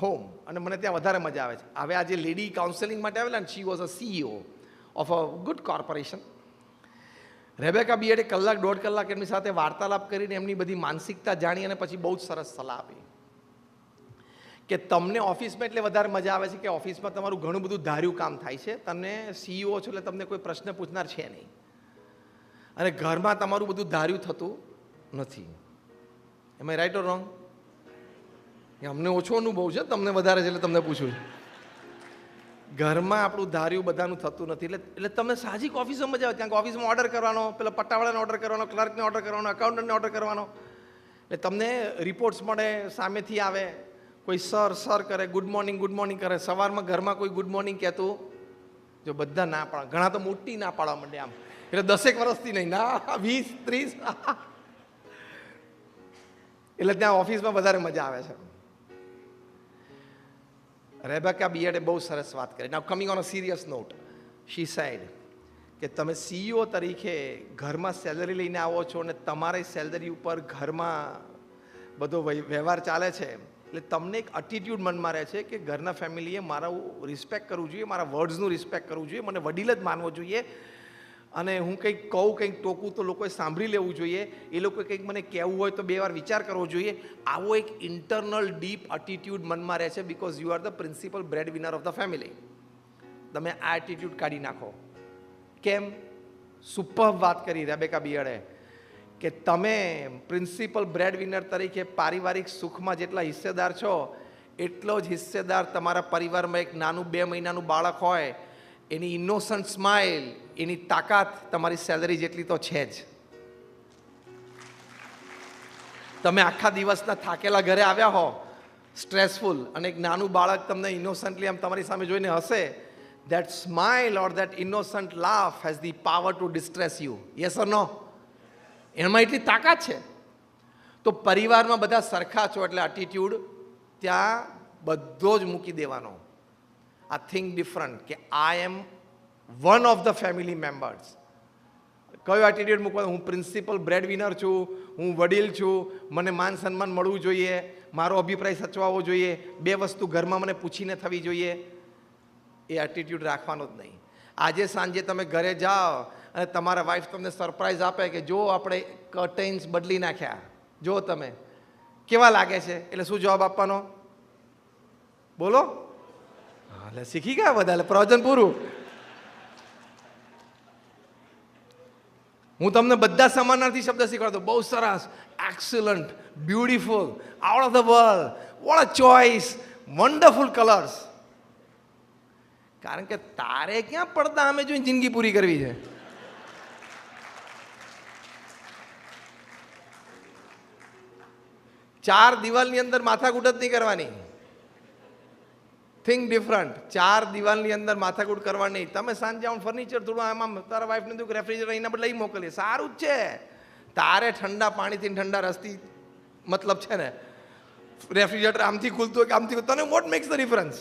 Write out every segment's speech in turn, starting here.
Home અને મને ત્યાં વધારે મજા આવે છે. હવે આજે લેડી કાઉન્સેલિંગ માટે આવેલા ને she was a CEO of a good corporation Rebecca બીએડે કલાક, દોઢ કલાક એમની સાથે વાર્તાલાપ કરીને એમની બધી માનસિકતા જાણી અને પછી બહુ જ સરસ સલાહ આપી. કે તમને ઓફિસમાં એટલે વધારે મજા આવે છે કે ઓફિસમાં તમારું ઘણું બધું ધાર્યું કામ થાય છે. તમને સીઈઓ છો એટલે તમને કોઈ પ્રશ્ન પૂછનાર છે નહીં. અને ઘરમાં તમારું બધું ધાર્યું થતું નથી. એમાં રાઈટ ઓર રોંગ અમને ઓછો અનુભવ છે, તમને વધારે છે એટલે તમને પૂછું છું. ઘરમાં આપણું ધાર્યું બધાનું થતું નથી, એટલે એટલે તમને સાહજિક ઓફિસમાં મજા આવે, ત્યાં ઓફિસમાં ઓર્ડર કરવાનો, પેલા પટ્ટાવાળાને ઓર્ડર કરવાનો ક્લર્કને ઓર્ડર કરવાનો અકાઉન્ટન્ટને ઓર્ડર કરવાનો. એટલે તમને રિપોર્ટ્સ મળે, સામેથી આવે, કોઈ સર સર કરે ગુડ મોર્નિંગ ગુડ મોર્નિંગ કરે, સવારમાં ઘરમાં કોઈ ગુડ મોર્નિંગ કહેતું, જો બધા ના પાડે, ઘણા તો મોટી ના પાડવા માંડે આમ. એટલે દસેક વર્ષથી નહીં, ના, વીસ, ત્રીસ. એટલે ત્યાં ઓફિસમાં વધારે મજા આવે છે. રેબેકા બીએડે બહુ સરસ વાત કરી. Now coming on a serious note she said કે તમે સીઈઓ તરીકે ઘરમાં સેલરી લઈને આવો છો અને તમારી સેલરી ઉપર ઘરમાં બધો વ્યવહાર ચાલે છે, એટલે તમને એક એટીટ્યૂડ મનમાં રહે છે કે ઘરના ફેમિલીએ મારું રિસ્પેક્ટ કરવું જોઈએ, મારા વર્ડ્સનું રિસ્પેક્ટ કરવું જોઈએ, મને વડીલ જ માનવો જોઈએ. અને હું કંઈક કહું, કંઈક ટોકું તો લોકોએ સાંભળી લેવું જોઈએ. એ લોકોએ કંઈક મને કહેવું હોય તો બે વાર વિચાર કરવો જોઈએ. આવો એક ઇન્ટરનલ ડીપ એટીટ્યુડ મનમાં રહે છે because you are the principal bread winner of the family તમે આ એટીટ્યુડ કાઢી નાખો. કેમ? સુપર વાત કરી રેબેકા બિયડે કે તમે પ્રિન્સિપલ બ્રેડ વિનર તરીકે પારિવારિક સુખમાં જેટલા હિસ્સેદાર છો, એટલો જ હિસ્સેદાર તમારા પરિવારમાં એક નાનું બે મહિનાનું બાળક હોય, એની ઇનોસન્ટ સ્માઇલ એની તાકાત તમારી સેલરી જેટલી તો છે જ. તમે આખા દિવસના થાકેલા ઘરે આવ્યા હો સ્ટ્રેસફુલ અને એક નાનું બાળક તમને ઇનોસન્ટલી આમ તમારી સામે જોઈને હશે that smile or that innocent laugh has the power to distress you yes or no એમાં એટલી તાકાત છે? તો પરિવારમાં બધા સરખા છો એટલે એટીટ્યુડ ત્યાં બધો જ મૂકી દેવાનો. આ થિંક ડિફરન્ટ કે I am one of the family members કયો એટીટ્યુડ મૂકવા હું પ્રિન્સિપલ બ્રેડ વિનર છું, હું વડીલ છું, મને માન સન્માન મળવું જોઈએ, મારો અભિપ્રાય સચવાવો જોઈએ, બે વસ્તુ ઘરમાં મને પૂછીને થવી જોઈએ. એ એટીટ્યુડ રાખવાનો જ નહીં. આજે સાંજે તમે ઘરે જાઓ અને તમારા વાઈફ તમને સરપ્રાઈઝ આપે કે જો આપણે કર્ટેન્સ બદલી નાખ્યા. જો તમે. કેવા લાગે છે? એટલે શું જવાબ આપવાનો? બોલો. હા, એટલે શીખી ગયા બધા, એટલે પ્રવચન પૂરું. હું તમને બધા સમાનાર્થી શબ્દ શીખવાડતો બહુ સરસ excellent beautiful out of the world what a choice wonderful colours કારણ કે તારે ક્યાં પડતા અમે જોઈને જિંદગી પૂરી કરવી છે? ચાર દિવાલની અંદર માથાકૂટ જ નહીં કરવાની. થિંક ડિફરન્ટ ચાર દિવાલની અંદર માથાકૂટ કરવાની તમે સાંજે આવું ફર્નિચર થોડું આમાં તારા વાઈફને તું રેફ્રિજરેટર એના પર લઈ મોકલીએ. સારું જ છે. તારે ઠંડા પાણીથી ઠંડા રસથી મતલબ છે ને રેફ્રિજરેટર આમથી ખુલતું કે આમથી તને વોટ મેક્સ ધ ડિફરન્સ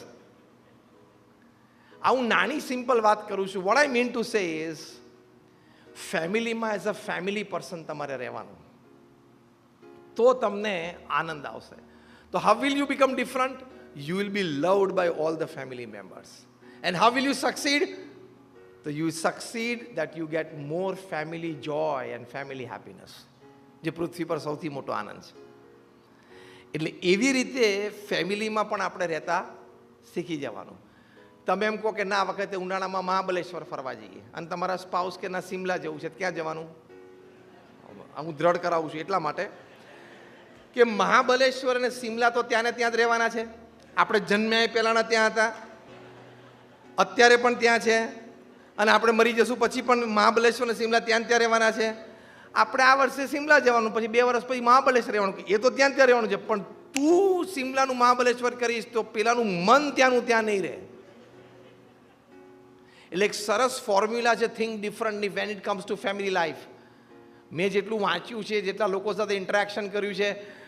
આ હું નાની સિમ્પલ વાત કરું છું. What I mean to say is ફેમિલીમાં એઝ અ ફેમિલી પર્સન તમારે રહેવાનું. તો તમને આનંદ આવશે. તો how will you become different you will be loved by all the family members and how will you succeed? તો you succeed that you get more family joy and family happiness. જે પૃથ્વી પર સૌથી મોટો આનંદ છે. એટલે એવી રીતે ફેમિલીમાં પણ આપણે રહેતા શીખી જવાનું. તમે એમ કહો કે ના વખતે ઉનાળામાં મહાબલેશ્વર ફરવા જઈએ. અને તમારા સ્પાઉસ કે ના સિમલા જવું છે ક્યાં જવાનું? હું દ્રઢ કરાવું છું એટલા માટે કે મહાબલેશ્વર અને સિમલા તો ત્યાં ને ત્યાં જ રહેવાના છે. આપણે જન્મ્યા પહેલાંના ત્યાં હતા. અત્યારે પણ ત્યાં છે. અને આપણે મરી જશું પછી પણ મહાબલેશ્વર અને સિમલા ત્યાં ત્યાં રહેવાના છે. આપણે આ વર્ષે સિમલા જવાનું, પછી બે વર્ષ પછી મહાબલેશ્વર રહેવાનું. એ તો ત્યાં ત્યાં રહેવાનું છે. પણ તું સિમલાનું મહાબલેશ્વર કરીશ તો પેલાનું મન ત્યાંનું ત્યાં નહીં રહે. એટલે એક સરસ ફોર્મ્યુલા છે think ડિફરન્ટની when it comes to family life મેં જેટલું વાંચ્યું છે, જેટલા લોકો સાથે ઇન્ટરેક્શન કર્યું છે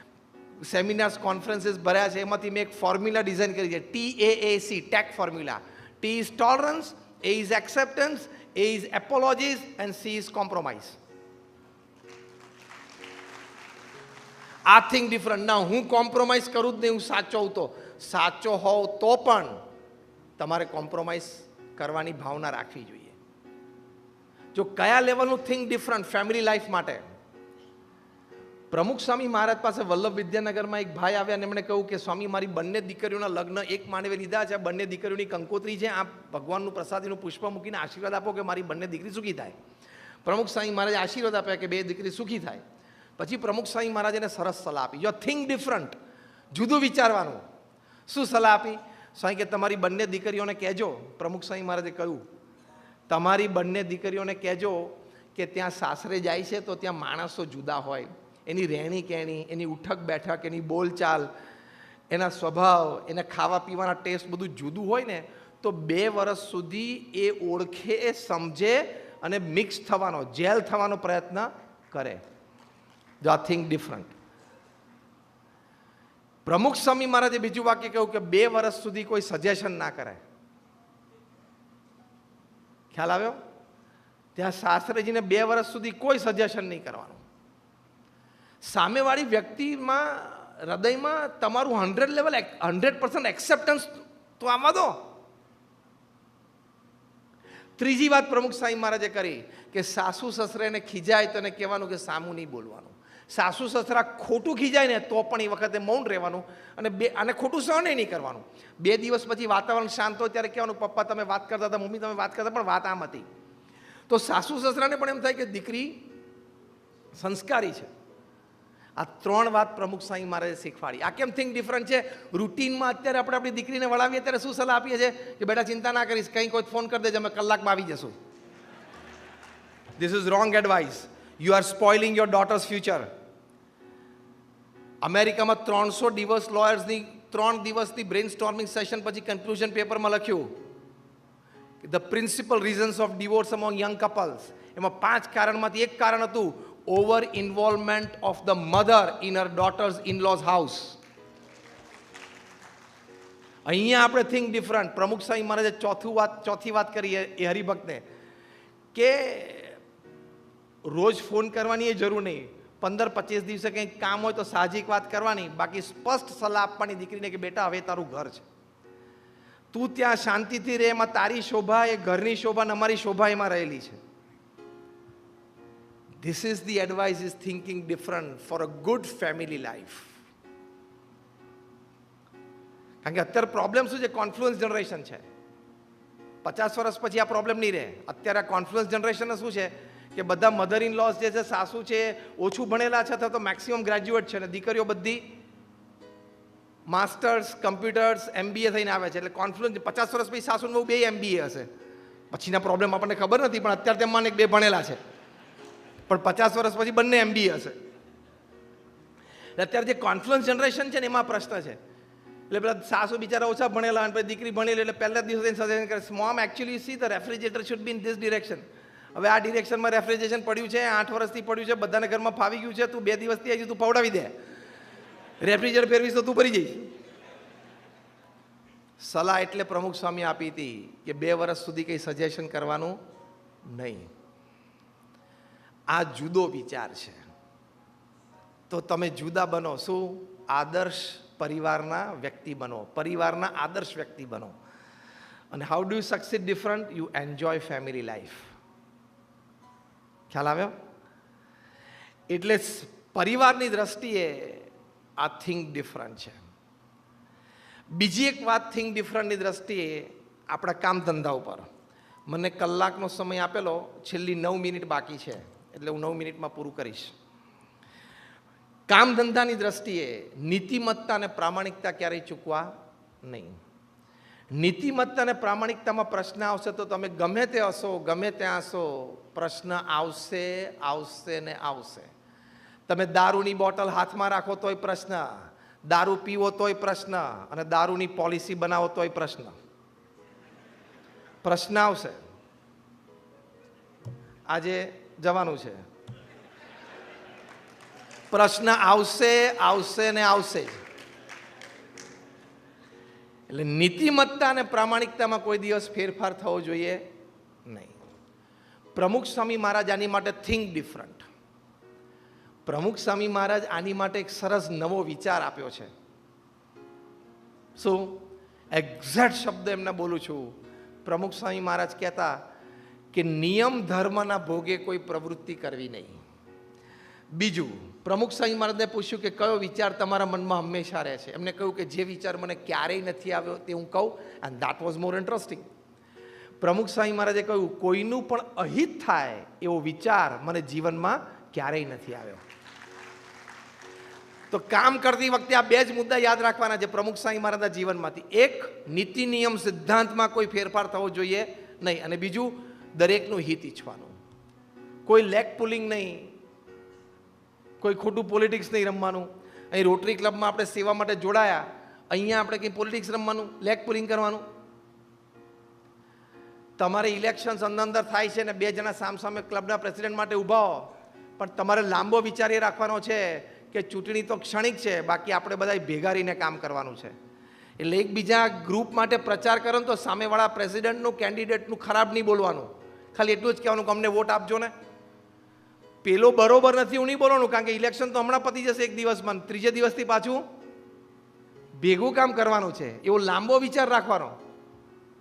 સેમિનાર્સ, કોન્ફરન્સીસ ભર્યા છે. એમાંથી મેં એક ફોર્મ્યુલા ડિઝાઇન કરી છે. T A A C take formula. T is tolerance A is acceptance A is apologies and C is compromise આ થિંગ ડિફરન્ટ ના, હું કોમ્પ્રોમાઇઝ કરું જ નહીં, હું સાચો હોઉં તો. સાચો હોવ તો પણ તમારે કોમ્પ્રોમાઇઝ કરવાની ભાવના રાખવી જોઈએ. જો કયા લેવલનું થિંક ડિફરન્ટ ફેમિલી લાઈફ માટે? પ્રમુખ સ્વામી મહારાજ પાસે વલ્લભ વિદ્યાનગરમાં એક ભાઈ આવ્યા અને એમણે કહ્યું કે, સ્વામી, મારી બંને દીકરીઓના લગ્ન એક માનવે લીધા છે. બંને દીકરીઓની કંકોત્રી છે. આ ભગવાનનું પ્રસાદીનું પુષ્પ મૂકીને આશીર્વાદ આપો કે મારી બંને દીકરી સુખી થાય. પ્રમુખ સ્વામી મહારાજે આશીર્વાદ આપ્યા કે બે દીકરી સુખી થાય. પછી પ્રમુખ સ્વામી મહારાજે એને સરસ સલાહ આપી. યો થિંક ડિફરન્ટ જુદું વિચારવાનું. શું સલાહ આપી? સ્વામી કે, તમારી બંને દીકરીઓને કહેજો. પ્રમુખ સ્વામી મહારાજે કહ્યું, તમારી બંને દીકરીઓને કહેજો કે ત્યાં સાસરે જાય છે તો ત્યાં માણસો જુદા હોય. એની રહેણી કહેણી એની ઉઠક બેઠક એની બોલચાલ, એના સ્વભાવ, એના ખાવા પીવાના ટેસ્ટ બધું જુદું હોય ને, તો બે વર્ષ સુધી એ ઓળખે, એ સમજે અને મિક્સ થવાનો જેલ થવાનો પ્રયત્ન કરે. જો આ થિંક ડિફરન્ટ પ્રમુખ સ્વામી મહારાજે બીજું વાક્ય કહ્યું કે બે વર્ષ સુધી કોઈ સજેશન ના કરે ખ્યાલ આવ્યો? ત્યાં શાસ્ત્રીજીને બે વર્ષ સુધી કોઈ સજેશન નહીં કરવાનું. સામેવાળી વ્યક્તિમાં, હૃદયમાં તમારું hundred level hundred percent acceptance તો આમાં દો. ત્રીજી વાત પ્રમુખ સાંઈ મહારાજે કરી કે સાસુ સસરેને ખીજાય તો એને કહેવાનું કે સામું નહીં બોલવાનું. સાસુ સસરા ખોટું ખીજાય ને તો પણ એ વખતે મૌન રહેવાનું અને બે, અને ખોટું સહન નહીં કરવાનું. બે દિવસ પછી વાતાવરણ શાંત હોય ત્યારે કહેવાનું, પપ્પા, તમે વાત કરતા હતા, મમ્મી, તમે વાત કરતા પણ વાત આમ હતી. તો સાસુ સસરાને પણ એમ થાય કે દીકરી સંસ્કારી છે. આ ત્રણ વાત પ્રમુખ સાંઈ મહારાજે શીખવાડી. આ કેમ થિંક ડિફરન્ટ છે? રૂટીનમાં અત્યારે આપણે આપણી દીકરીને વળાવીએ ત્યારે શું સલાહ આપીએ છીએ? કે બેટા ચિંતા ના કરીશ, કંઈ કોઈ ફોન કરી દેજો, અમે કલાકમાં આવી જશું. This is wrong advice you are spoiling your daughter's future અમેરિકામાં ત્રણસો દિવસ લોયર્સની ત્રણ દિવસની બ્રેન સ્ટોર્મિંગ સેશન પછી કન્ક્લુઝન પેપરમાં લખ્યું. The principal reasons of divorce among young couples એમાં પાંચ કારણમાંથી એક કારણ હતું over involvement of the mother in her daughter's in-laws house અહીંયા આપણે થિંક ડિફરન્ટ પ્રમુખ સાંઈ મહારાજે ચોથું વાત, ચોથી વાત કરી એ- હરિભક્તને કે રોજ ફોન કરવાની એ જરૂર નહીં. પંદર પચીસ દિવસે કંઈક કામ હોય તો સાહજિક વાત કરવાની. બાકી સ્પષ્ટ સલાહ આપવાની દીકરીને કે બેટા હવે તારું ઘર છે. તું ત્યાં શાંતિથી રહે એમાં તારી શોભા એ ઘરની શોભા અમારી શોભા એમાં રહેલી છે. This is the advice is thinking different for a good family life કારણ કે અત્યારે પ્રોબ્લેમ શું છે? કોન્ફ્લુઅન્સ જનરેશન છે. પચાસ વર્ષ પછી આ પ્રોબ્લેમ નહીં રહે. અત્યારે આ કોન્ફ્લુઅન્સ જનરેશન શું છે? કે બધા મધર ઇન લોસ જે છે, સાસુ છે, ઓછું ભણેલા છે, અથવા તો મેક્સિમમ ગ્રેજ્યુએટ છે અને દીકરીઓ બધી માસ્ટર્સ કમ્પ્યુટર્સ એમબીએ થઈને આવે છે. એટલે કોન્ફ્લુઅન્સ પચાસ વર્ષ પછી સાસુ બહુ બે એમબીએ હશે. પછીના પ્રોબ્લેમ આપણને ખબર નથી, પણ અત્યારે તેમાં એક બે ભણેલા છે. પણ પચાસ વર્ષ પછી બંને એમબી હશે. અત્યારે જે કોન્ફ્લુઅન્સ જનરેશન છે ને એમાં પ્રશ્ન છે. એટલે પેલા સાસુ બિચારા ઓછા ભણેલા અને પછી દીકરી ભણેલી એટલે પહેલા જ દિવસે સજેશન કરે mom actually see the refrigerator should be in this direction હવે આ ડિરેક્શનમાં રેફ્રિજરેશન પડ્યું છે, આઠ વર્ષથી પડ્યું છે, બધાને ઘરમાં ફાવી ગયું છે, તું બે દિવસથી આવી તું પવડાવી દે. રેફ્રિજરેટર ફેરવીશ તો તું ભરી જઈશ. સલાહ એટલે પ્રમુખ સ્વામી આપી હતી કે બે વર્ષ સુધી કંઈ સજેશન કરવાનું નહીં. આ જુદો વિચાર છે. તો તમે જુદા બનો. શું? આદર્શ પરિવારના વ્યક્તિ બનો. પરિવારના આદર્શ વ્યક્તિ બનો. અને how do you succeed different you enjoy family life ખ્યાલ આવ્યો? એટલે પરિવારની દ્રષ્ટિએ આ થિંક ડિફરન્ટ છે. બીજી એક વાત થિંક ડિફરન્ટની દ્રષ્ટિએ આપણા કામ ધંધા ઉપર. મને કલાકનો સમય આપેલો, છેલ્લી નવ મિનિટ બાકી છે. એટલે હું નવ મિનિટમાં પૂરું કરીશ. કામ ધંધાની દ્રષ્ટિએ નીતિમત્તા અને પ્રામાણિકતા ક્યારેય ચૂકવા નહીં. નીતિમત્તા અને પ્રામાણિકતામાં પ્રશ્ન આવશે તો તમે ગમે તે હશો, ગમે ત્યાં હશો, પ્રશ્ન આવશે આવશે ને આવશે. તમે દારૂની બોટલ હાથમાં રાખો તોય પ્રશ્ન, દારૂ પીવો તોય પ્રશ્ન અને દારૂની પોલિસી બનાવો તોય પ્રશ્ન. પ્રશ્ન આવશે. આજે જવાનું છે. પ્રશ્ન આવશે આવશે ને આવશે. એટલે નીતિમત્તા અને પ્રામાણિકતામાં કોઈ દિવસ ફેરફાર થવો જોઈએ નહીં. પ્રમુખ સ્વામી મહારાજ આની માટે થિંક ડિફરન્ટ પ્રમુખ સ્વામી મહારાજ આની માટે એક સરસ નવો વિચાર આપ્યો છે. શું? એક્ઝેક્ટ શબ્દ એમને બોલું છું. પ્રમુખ સ્વામી મહારાજ કહેતા કે નિયમ ધર્મના ભોગે કોઈ પ્રવૃત્તિ કરવી નહીં. બીજું, પ્રમુખ સ્વામી મહારાજને પૂછ્યું કે કયો વિચાર તમારા મનમાં હંમેશા રહે છે? એમને કહ્યું કે જે વિચાર મને ક્યારેય નથી આવ્યો તે હું કહું and that was more interesting Pramukh Swami મહારાજે કહ્યું, કોઈનું પણ અહિત થાય એવો વિચાર મને જીવનમાં ક્યારેય નથી આવ્યો. તો કામ કરતી વખતે આ બે જ મુદ્દા યાદ રાખવાના છે પ્રમુખ સ્વામી મહારાજના જીવનમાંથી. એક, નીતિ નિયમ સિદ્ધાંતમાં કોઈ ફેરફાર થવો જોઈએ નહીં. અને બીજું દરેકનું હિત ઈચ્છવાનું. કોઈ લેગ પુલિંગ નહીં, કોઈ ખોટું પોલિટિક્સ નહીં રમવાનું. અહીં રોટરી ક્લબમાં આપણે સેવા માટે જોડાયા, અહીંયા આપણે કંઈ પોલિટિક્સ રમવાનું લેગ પુલિંગ કરવાનું. તમારે ઇલેક્શન્સ અંદર અંદર થાય છે ને બે જણા સામસામે ક્લબના પ્રેસિડેન્ટ માટે ઊભા હો. પણ તમારે લાંબો વિચાર એ રાખવાનો છે કે ચૂંટણી તો ક્ષણિક છે, બાકી આપણે બધા ભેગા રહીને કામ કરવાનું છે. એટલે એકબીજા ગ્રુપ માટે પ્રચાર કરો તો સામેવાળા પ્રેસિડેન્ટનું કેન્ડિડેટનું ખરાબ નહીં બોલવાનું. ખાલી એટલું જ કહેવાનું કે અમને વોટ આપજો ને. પેલો બરોબર નથી, હું નહીં બોલવાનું, કારણ કે ઇલેક્શન તો હમણાં પતી જશે એક દિવસમાં ત્રીજે દિવસથી પાછું ભેગું કામ કરવાનું છે. એવો લાંબો વિચાર રાખવાનો.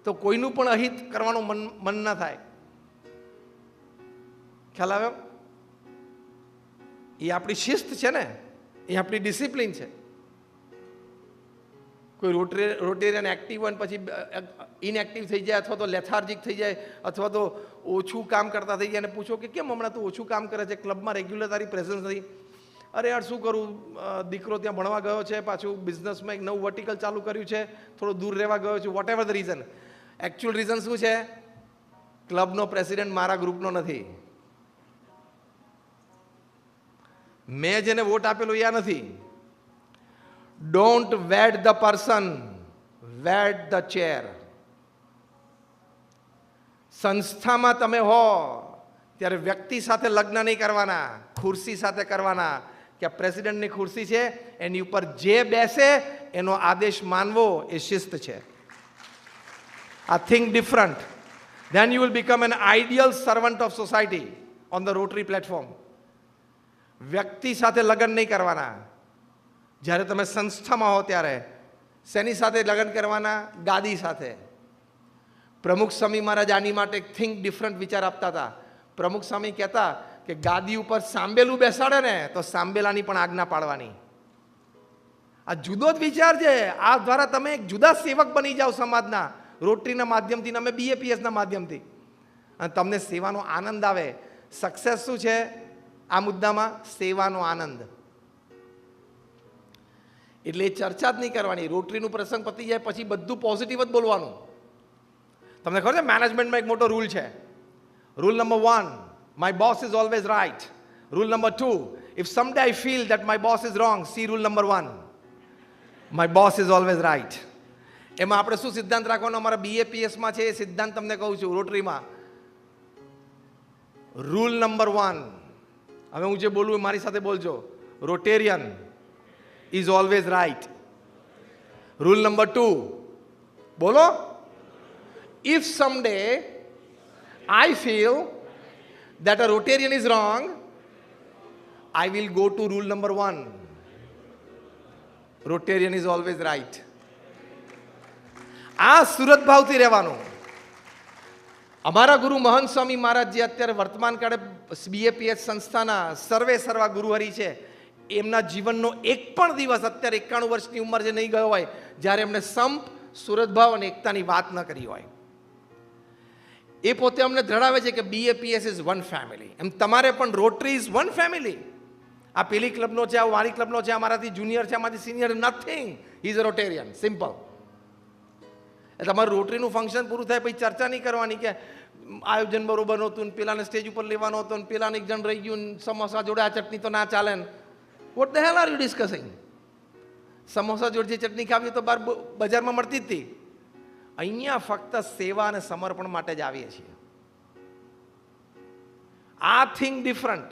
તો કોઈનું પણ અહિત કરવાનું મન મન ના થાય. ખ્યાલ આવ્યો? એ આપણી શિસ્ત છે ને, એ આપણી ડિસિપ્લિન છે. કોઈ રોટરે, રોટેરિયન એક્ટિવ હોય પછી ઇનએક્ટિવ થઈ જાય અથવા તો લેથાર્જિક થઈ જાય અથવા તો ઓછું કામ કરતા થઈ જાય અને પૂછો કે કેમ હમણાં તું ઓછું કામ કરે છે? ક્લબમાં રેગ્યુલર તારી પ્રેઝન્સ નથી. અરે યાર, શું કરું? દીકરો ત્યાં ભણવા ગયો છે, પાછું બિઝનેસમાં એક નવું વર્ટિકલ ચાલુ કર્યું છે, થોડો દૂર રહેવા ગયો છું whatever the reason actual reason શું છે? ક્લબનો પ્રેસિડેન્ટ મારા ગ્રુપનો નથી. મેં જેને વોટ આપેલો એ નથી. Don't wed the person wed the chair સંસ્થામાં તમે હો, ત્યારે વ્યક્તિ સાથે લગ્ન નહીં કરવાના, ખુરશી સાથે કરવાના. કે આ પ્રેસિડેન્ટની ખુરશી છે, એની ઉપર જે બેસે, એનો આદેશ માનવો એ શિસ્ત છે. આ think different. Then you will become an ideal servant of society on the rotary platform. વ્યક્તિ સાથે લગ્ન નહીં કરવાના. જ્યારે તમે સંસ્થામાં હો ત્યારે શેની સાથે લગ્ન કરવાના? ગાદી સાથે. પ્રમુખ સ્વામી મહારાજ આની માટે થિંક ડિફરન્ટ વિચાર આપતા હતા. પ્રમુખ સ્વામી કહેતા કે ગાદી ઉપર સાંબેલું બેસાડે ને તો સાંબેલાની પણ આજ્ઞા પાડવાની આ જુદો જ વિચાર છે. આ દ્વારા તમે એક જુદા સેવક બની જાઓ સમાજના. રોટરીના માધ્યમથી અમે બીએપીએસના માધ્યમથી. અને તમને સેવાનો આનંદ આવે. સક્સેસ શું છે? આ મુદ્દામાં સેવાનો આનંદ. એટલે એ ચર્ચા જ નહીં કરવાની. રોટરીનું પ્રસંગ પતી જાય, પછી બધું પોઝિટિવ જ બોલવાનું. તમને ખબર છે મેનેજમેન્ટમાં એક મોટો રૂલ છે. Rule number one my boss is always right rule number two if someday I feel that my boss is wrong see rule number one my boss is always right એમાં આપણે શું સિદ્ધાંત રાખવાનો? અમારા બીએપીએસમાં છે એ સિદ્ધાંત તમને કહું છું, રોટરીમાં. રૂલ નંબર વન હવે હું જે બોલું મારી સાથે બોલજો. Rotarian is always right rule number two બોલો if someday I feel that a Rotarian is wrong, I will go to rule number one. Rotarian is always right. આ સુરત ભાવથી રહેવાનું અમારા ગુરુ મહંત સ્વામી મહારાજ જે અત્યારે વર્તમાન કાળે બીએપીએસ સંસ્થાના સર્વે સર્વા ગુરુહરિ છે એમના જીવનનો એક પણ દિવસ અત્યારે એકાણું વર્ષની ઉંમર જે નહીં ગયો હોય, જ્યારે એમણે સંપ સુરતભાવ અને એકતાની વાત ન કરી હોય. એ પોતે અમને ધરાવે છે કે બીએપીએસ ઇઝ વન ફેમિલી એમ તમારે પણ રોટરી ઇઝ વન ફેમિલી આ પેલી ક્લબનો છે, આ વાળી ક્લબનો છે આ મારાથી જુનિયર છે આમાંથી senior nothing is Rotarian simple એ તમારું રોટરીનું ફંક્શન પૂરું થાય પછી ચર્ચા નહીં કરવાની કે આયોજન બરોબર નહોતું ને પેલાને સ્ટેજ ઉપર લેવાનો હતો ને પેલાને એક જણ રહી ગયું સમોસા જોડે આ ચટણી તો ના ચાલે ને. What the hell are you discussing samosa જોડે ચટણી ખાવી તો બહાર બજારમાં મળતી જ હતી. અહીંયા ફક્ત સેવા અને સમર્પણ માટે જ આવીએ છીએ. આ થિંગ ડિફરન્ટ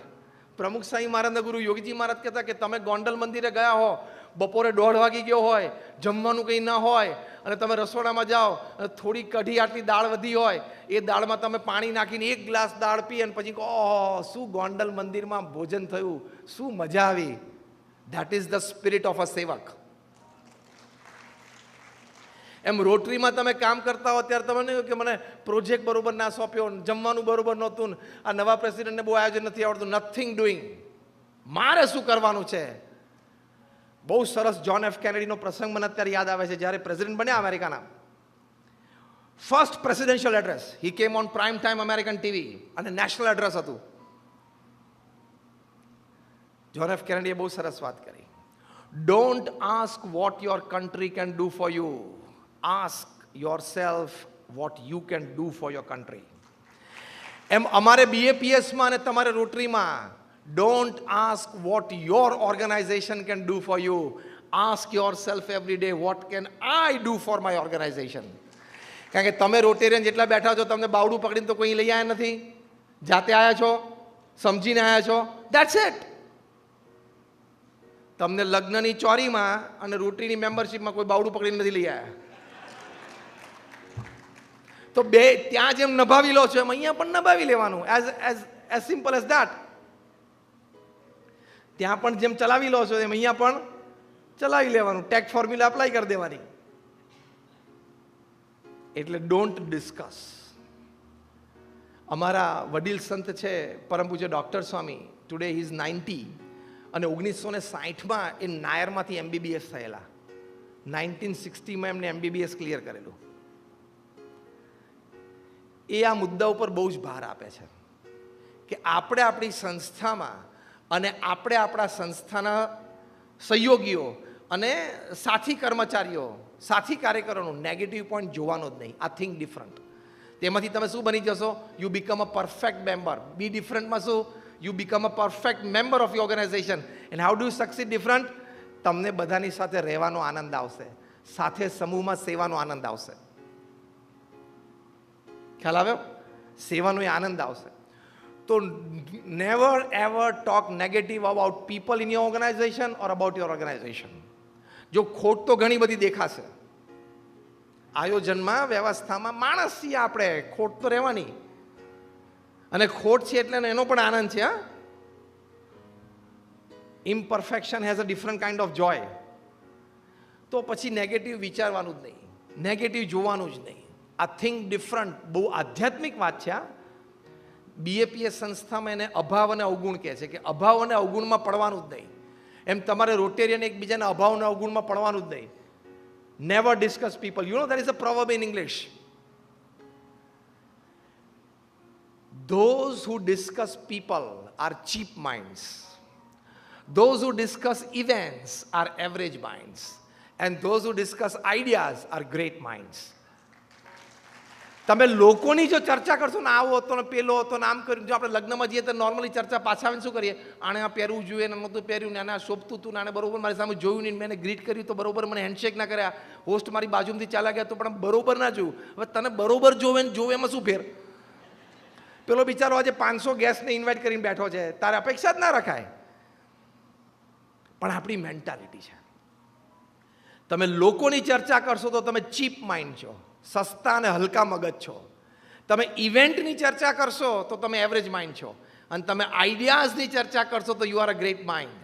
પ્રમુખ સાંઈ મહારાજના ગુરુ યોગીજી મહારાજ કહેતા કે તમે ગોંડલ મંદિરે ગયા હો બપોરે દોઢ વાગી ગયો હોય, જમવાનું કંઈ ના હોય, અને તમે રસોડામાં જાઓ, અને થોડી કઢી આટલી દાળ વધી હોય, એ દાળમાં તમે પાણી નાખીને એક ગ્લાસ દાળ પી અને પછી ઓહો, શું ગોંડલ મંદિરમાં ભોજન થયું? શું મજા આવી? That is the spirit of a sevak. એમ રોટરીમાં તમે કામ કરતા હો, ત્યારે તમે નહીં કે મને પ્રોજેક્ટ બરોબર ના સોંપ્યો, જમવાનું બરોબર નહોતું, આ નવા પ્રેસિડેન્ટને બહુ આયોજન નથી આવડતું નથિંગ ડુઈંગ મારે શું કરવાનું છે? બહુ સરસ જોન એફ કેનેડીનો પ્રસંગ મને અત્યારે યાદ આવે છે, જ્યારે પ્રેસિડેન્ટ બન્યા અમેરિકાના. First presidential address he came on prime time American TV અને નેશનલ એડ્રેસ હતું. જોન એફ કેનેડીએ બહુ સરસ વાત કરી. Don't ask what your country can do for you ask yourself what you can do for your country એમ અમારે બીએપીએસમાં અને તમારે રોટરીમાં don't ask what your organization can do for you. Yourself every day what can I do for my organization કારણ કે તમે Rotarian જેટલા બેઠા છો, તમને બાવડું પકડીને તો કોઈ લઈ આવ્યા નથી. જાતે આવ્યા છો, સમજીને આવ્યા છો દેટ્સ ઇટ તમને લગ્નની ચોરીમાં અને રોટરીની મેમ્બરશિપમાં કોઈ બાવડું પકડીને નથી લઈ આવ્યા તો બે, ત્યાં જેમ નભાવી લો છો, એમ અહીંયા પણ નભાવી લેવાનું. As as as simple as that ત્યાં પણ જેમ ચલાવી લો છો એમ અહીંયા પણ ચલાવી લેવાનું. ટેક્સ ફોર્મ્યુલા અપ્લાય કરી દેવાની. એટલે ડોન્ટ ડિસ્કસ અમારા વડીલ સંત છે, પરમ પૂજ્ય doctor Swami. Today is ninety અને ઓગણીસો ને સાઠમાં એ નાયરમાંથી એમબીબીએસ થયેલા. નાઇન્ટીન સિક્સટીમાં એમને એમબીબીએસ ક્લિયર કરેલું. એ આ મુદ્દા ઉપર બહુ જ ભાર આપે છે કે આપણે આપણી સંસ્થામાં અને આપણે આપણા સંસ્થાના સહયોગીઓ અને સાથી કર્મચારીઓ, સાથી કાર્યકરોનું નેગેટિવ પોઈન્ટ જોવાનો જ નહીં. આ થિંક ડિફરન્ટ તેમાંથી તમે શું બની જશો? You become a perfect member be ડિફરન્ટમાં શું? You become a perfect member of your organization and how do succeed different તમને બધાની સાથે રહેવાનો આનંદ આવશે. સાથે સમૂહમાં સેવાનો આનંદ આવશે. ખ્યાલ આવ્યો? સેવાનો એ આનંદ આવશે. તો never ever talk negative about people in your organization or about your organization જો ખોટ તો ઘણી બધી દેખાશે. આયોજનમાં, વ્યવસ્થામાં માણસ છીએ આપણે, ખોટ તો રહેવાની. અને ખોટ છે એટલે એનો પણ આનંદ છે, હા. Imperfection has a different kind of joy તો પછી નેગેટિવ વિચારવાનું જ નહીં. નેગેટિવ જોવાનું જ નહીં. આ થિંક ડિફરન્ટ બહુ આધ્યાત્મિક વાત છે આ બીએપીએસ સંસ્થામાં એને અભાવ અને અવગુણ કહે છે કે અભાવ અને અવગુણમાં પડવાનું જ નહીં એમ તમારે રોટેરિયન એકબીજાના અભાવ અને અવગુણમાં પડવાનું જ નહીં never discuss people you know that is a proverb in English. Those who discuss people are cheap minds. Those who discuss events are average minds. And those who discuss ideas are great minds. તમે લોકોની જો ચર્ચા કરશો ને, આવો હતો ને, પેલો હતો ને, આમ કર્યું જો આપણે લગ્નમાં જઈએ તો નોર્મલી ચર્ચા પાછા આવીને શું કરીએ? આણે આ પહેરવું જોઈએ ને, નહોતું પહેર્યું ને, આને શોભતું હતું ને, આને બરોબર મારી સામે જોયું નહીં મેં ગ્રીટ કર્યું તો બરોબર મને હેન્ડશેક ના કર્યા. હોસ્ટ મારી બાજુમાંથી ચાલ્યા ગયા તો પણ બરોબર ના જોયું. હવે તને બરોબર જોવે ને જોવે એમાં શું ફેર? પેલો બિચારો આજે પાંચસો ગેસને ઇન્વાઇટ કરીને બેઠો છે. તારે અપેક્ષા જ ના રખાય. પણ આપણી મેન્ટાલિટી છે. તમે લોકોની ચર્ચા કરશો તો તમે ચીપ માઇન્ડ છો. સસ્તા અને હલકા મગજ છો. તમે ઇવેન્ટની ચર્ચા કરશો તો તમે એવરેજ માઇન્ડ છો. અને તમે આઈડિયાઝની ચર્ચા કરશો તો you are a great mind.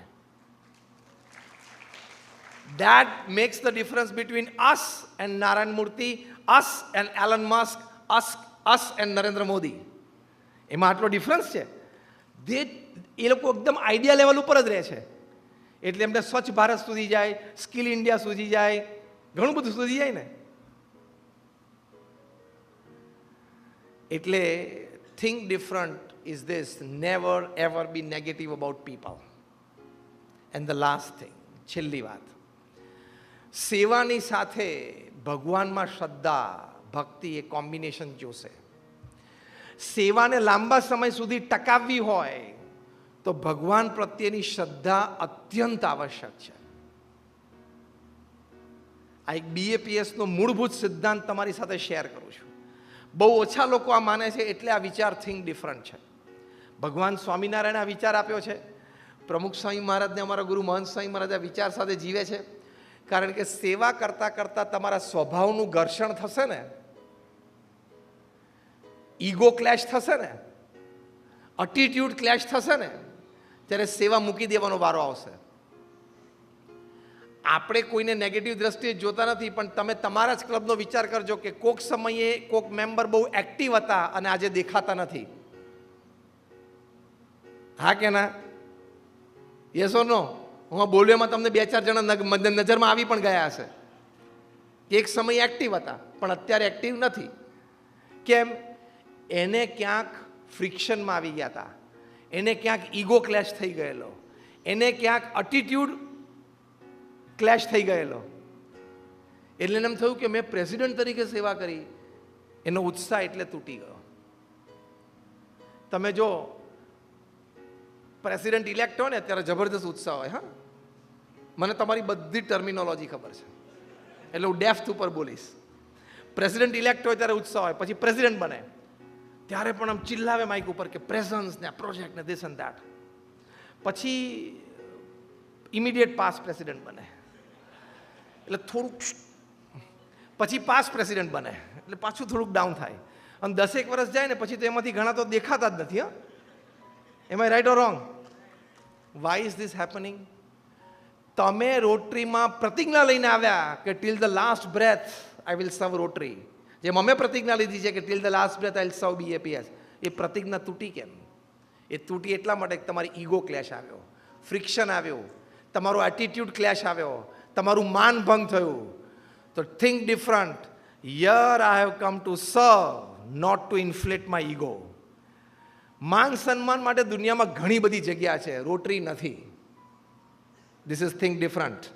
That makes the difference between us and Narayan Murthy us and Elon Musk us us and Narendra Modi એમાં આટલો ડિફરન્સ છે. જે એ લોકો એકદમ આઈડિયા લેવલ ઉપર જ રહે છે. એટલે એમને સ્વચ્છ ભારત સુધી જાય, સ્કિલ ઇન્ડિયા સુધી જાય, ઘણું બધું સુધી જાય ને. એટલે think different is this never ever be negative about people and the last thing છેલ્લી વાત. સેવાની સાથે ભગવાનમાં શ્રદ્ધા, ભક્તિ એ કોમ્બિનેશન જોશે. સેવાને લાંબા સમય સુધી ટકાવવી હોય, તો ભગવાન પ્રત્યેની શ્રદ્ધા અત્યંત આવશ્યક છે. આ એક બીએપીએસનો મૂળભૂત સિદ્ધાંત તમારી સાથે શેર કરું છું. બહુ ઓછા લોકો આ માને છે એટલે આ વિચાર થિંક ડિફરન્ટ છે. ભગવાન સ્વામિનારાયણ આ વિચાર આપ્યો છે. પ્રમુખ સ્વામી મહારાજને અમારા ગુરુ મહંત સ્વામી મહારાજ આ વિચાર સાથે જીવે છે. કારણ કે સેવા કરતાં કરતાં તમારા સ્વભાવનું ઘર્ષણ થશે ને, ઈગો ક્લેશ થશે ને અટીટ્યુડ ક્લેશ થશે ને, ત્યારે સેવા મૂકી દેવાનો વારો આવશે. આપણે કોઈને નેગેટિવ દ્રષ્ટિએ જોતા નથી, પણ તમે તમારા જ ક્લબનો વિચાર કરજો કે કોક સમયે કોક મેમ્બર બહુ એક્ટિવ હતા અને આજે દેખાતા નથી. હા કે ના? યસ ઓર નો હું બોલ્યોમાં તમને બે ચાર જણા નજરમાં આવી પણ ગયા હશે. કે એક સમય એક્ટિવ હતા, પણ અત્યારે એક્ટિવ નથી. કેમ? એને ક્યાંક ફ્રિક્શનમાં આવી ગયા હતા. એને ક્યાંક ઈગો ક્લેશ થઈ ગયેલો. એને ક્યાંક અટીટ્યુડ ક્લેશ થઈ ગયેલો. એટલે એમ થયું કે મેં પ્રેસિડન્ટ તરીકે સેવા કરી. એનો ઉત્સાહ એટલે તૂટી ગયો. તમે જો પ્રેસિડેન્ટ ઇલેક્ટ હોય ને, ત્યારે જબરદસ્ત ઉત્સાહ હોય, હા. મને તમારી બધી ટર્મિનોલોજી ખબર છે. એટલે હું ડેફ્થ ઉપર બોલીશ. પ્રેસિડન્ટ ઇલેક્ટ હોય ત્યારે ઉત્સાહ હોય, પછી પ્રેસિડન્ટ બને. ત્યારે પણ આમ ચિલ્લાવે માઇક ઉપર કે પ્રેઝન્સ ને પ્રોજેક્ટ ને ધીસ એન્ડ દેટ પછી ઇમિડિયેટ પાસ પ્રેસિડેન્ટ બને. એટલે થોડુંક પછી પાસ પ્રેસિડેન્ટ બને. એટલે પાછું થોડુંક ડાઉન થાય. અને દસેક વર્ષ જાય ને પછી તો એમાંથી ઘણા તો દેખાતા જ નથી, હા. એમ right or wrong why is this happening તમે રોટરીમાં પ્રતિજ્ઞા લઈને આવ્યા કે till the last breath I will serve Rotary જેમ અમે પ્રતિજ્ઞા લીધી છે કે till the last breath I will serve BAPS એ પ્રતિજ્ઞા તૂટી કેમ? એ તૂટી એટલા માટે તમારી ઈગો ક્લેશ આવ્યો, ફ્રિક્શન આવ્યો, તમારો એટીટ્યુડ ક્લેશ આવ્યો તમારું માન ભંગ થયું. તો think different year I have come to serve not to inflate my ego માન સન્માન માટે દુનિયામાં ઘણી બધી જગ્યા છે, રોટરી નથી. This is think different